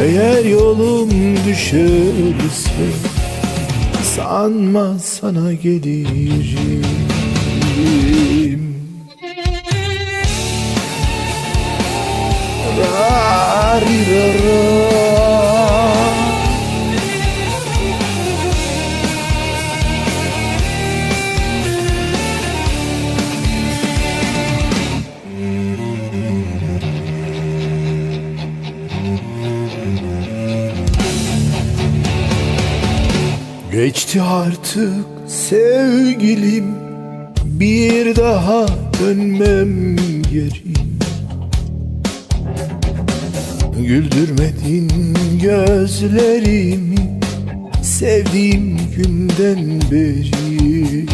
Eğer yolum düşerse Sanma sana gelirim. Ra, ri, Geçti artık sevgilim Bir daha dönmem geri. Güldürmedin gözlerimi Sevdiğim günden beri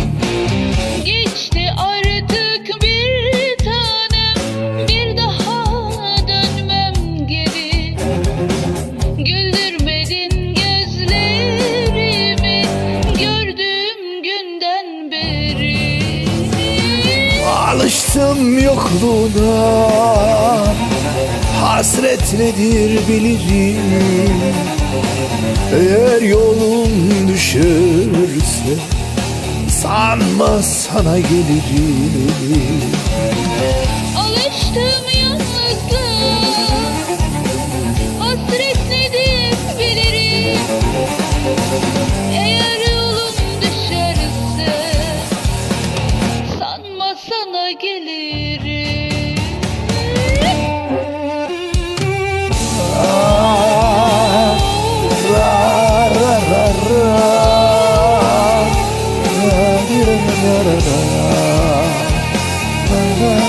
Alıştım yokluğuna. Hasret nedir bilirim. Eğer yolum düşerse Sanma sana gelirim. Alıştım da da da da